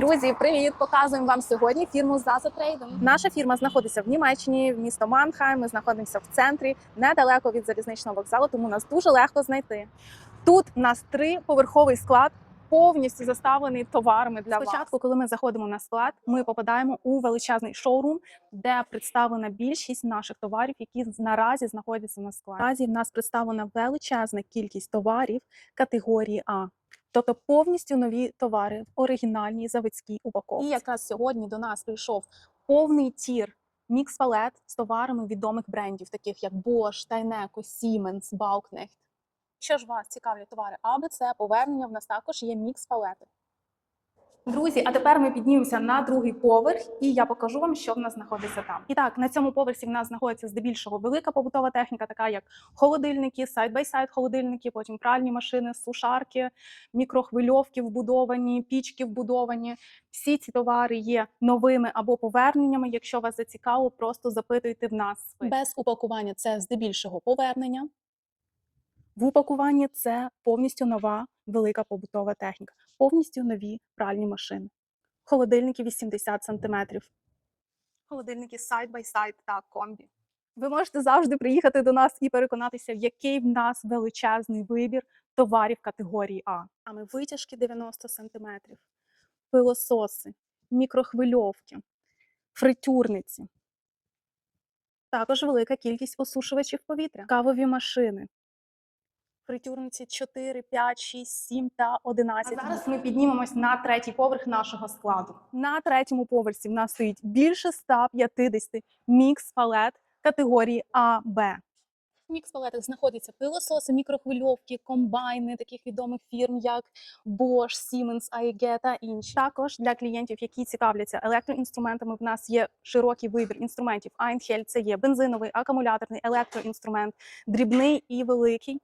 Друзі, привіт! Показуємо вам сьогодні фірму Zaza Trading. Наша фірма знаходиться в Німеччині, в місто Манхайм. Ми знаходимося в центрі, недалеко від залізничного вокзалу, тому нас дуже легко знайти. Тут у нас триповерховий склад. Повністю заставлений товарами для спочатку, коли ми заходимо на склад, ми попадаємо у величезний шоурум, де представлена більшість наших товарів, які наразі знаходяться на складі. Наразі в нас представлена величезна кількість товарів категорії А. Тобто повністю нові товари в оригінальній заводській упаковці. І якраз сьогодні до нас прийшов повний тір мікс палет з товарами відомих брендів, таких як Bosch, Tyneco, Siemens, Bauknecht. Якщо ж вас цікавлять товари АБЦ, повернення в нас також є мікс палети. Друзі, а тепер ми піднімемося на другий поверх, і я покажу вам, що в нас знаходиться там. І так, на цьому поверсі в нас знаходиться здебільшого велика побутова техніка, така як холодильники, сайд-бай-сайд холодильники, потім пральні машини, сушарки, мікрохвильовки вбудовані, пічки вбудовані. Всі ці товари є новими або поверненнями. Якщо вас зацікавило, просто запитуйте в нас. Без упакування це здебільшого повернення. В упакуванні це повністю нова велика побутова техніка, повністю нові пральні машини. Холодильники 80 см. Холодильники side by side та комбі. Ви можете завжди приїхати до нас і переконатися, який в нас величезний вибір товарів категорії А. Саме витяжки 90 см, пилососи, мікрохвильовки, фритюрниці. Також велика кількість осушувачів повітря, кавові машини, фритюрниці 4, 5, 6, 7 та 11. А зараз ми піднімемось на третій поверх нашого складу. На третьому поверсі в нас стоїть більше 150 мікс палет категорії А, Б. В мікс палетах знаходяться пилососи, мікрохвильовки, комбайни таких відомих фірм, як Bosch, Siemens, AEG та інші. Також для клієнтів, які цікавляться електроінструментами, в нас є широкий вибір інструментів. Einhell – це є бензиновий, акумуляторний електроінструмент, дрібний і великий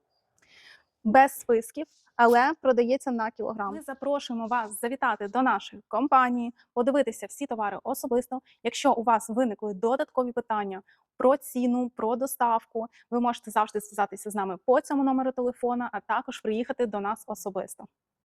без списків, але продається на кілограм. Ми запрошуємо вас завітати до нашої компанії, подивитися всі товари особисто. Якщо у вас виникли додаткові питання про ціну, про доставку, ви можете завжди зв'язатися з нами по цьому номеру телефона, а також приїхати до нас особисто.